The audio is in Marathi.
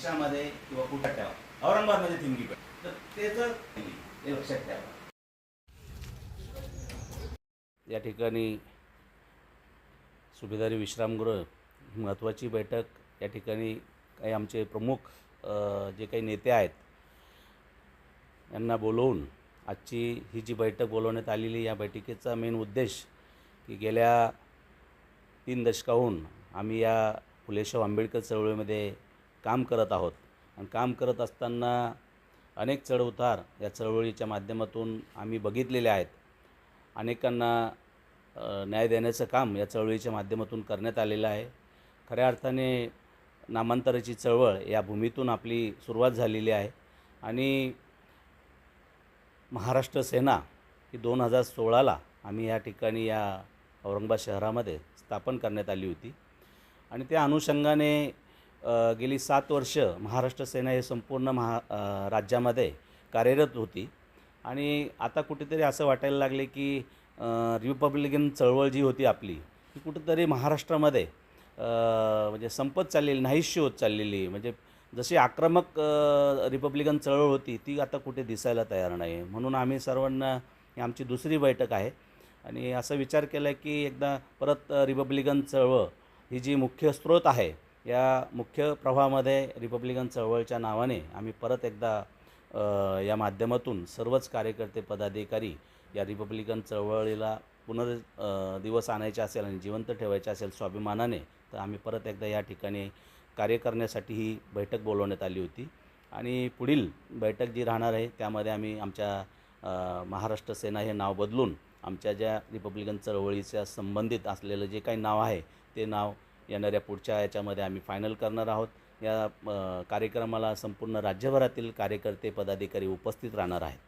रिक्षामध्ये किंवा कुठं ठेवा. औरंगाबादमध्ये थिंगी पण तर ते तर लक्षात ठेवा. या ठिकाणी सुभेदारी विश्रामगृह महत्त्वाची बैठक. या ठिकाणी काही आमचे प्रमुख जे काही नेते आहेत यांना बोलवून आजची ही जी बैठक बोलवण्यात आलेली या बैठकीचा मेन उद्देश की गेल्या तीन दशकाहून आम्ही या फुलेशाह आंबेडकर चळवळीमध्ये काम करत आहोत. आणि काम करत असताना अनेक चढउतार या चळवळीच्या माध्यमातून आम्ही बघितलेले आहेत. अनेकांना न्याय देण्याचं काम या चळवळीच्या माध्यमातून करण्यात आलेलं आहे. खऱ्या अर्थाने नामांतराची चळवळ या भूमीतून आपली सुरुवात झालेली आहे. आणि महाराष्ट्र सेना ही दोन हजार सोळाला आम्ही या ठिकाणी या औरंगाबाद शहरामध्ये स्थापन करण्यात आली होती. आणि त्या अनुषंगाने गेली सात वर्ष महाराष्ट्र सेना हे संपूर्ण महा राज्यामध्ये कार्यरत होती. आणि आता कुठेतरी असं वाटायला लागले की रिपब्लिकन चळवळ जी होती आपली ती कुठेतरी महाराष्ट्रामध्ये म्हणजे संपत चाललेली नाहीशी होत चाललेली. म्हणजे जशी आक्रमक रिपब्लिकन चळवळ होती ती आता कुठे दिसायला तयार नाही. म्हणून आम्ही सर्वांना ही आमची दुसरी बैठक आहे. आणि असा विचार केला की एकदा परत रिपब्लिकन चळवळ ही जी मुख्य स्रोत आहे या मुख्य प्रवाहामध्ये रिपब्लिकन चळवळच्या नावाने आम्ही परत एकदा या माध्यमातून सर्वच कार्यकर्ते पदाधिकारी या रिपब्लिकन चळवळीला पुनर् दिवस आणायचे असेल आणि जिवंत ठेवायचे असेल स्वाभिमानाने तर आम्ही परत एकदा या ठिकाणी कार्य करण्यासाठी ही बैठक बोलवण्यात आली होती. आणि पुढील बैठक जी राहणार आहे त्यामध्ये आम्ही आमच्या महाराष्ट्र सेना हे नाव बदलून आमच्या ज्या रिपब्लिकन चळवळीच्या संबंधित असलेलं जे काही नाव आहे ते नाव येणाऱ्या पुढच्या याच्यामध्ये आम्ही फायनल करणार आहोत. या कार्यक्रमाला संपूर्ण राज्यभरातील कार्यकर्ते पदाधिकारी उपस्थित राहणार आहेत.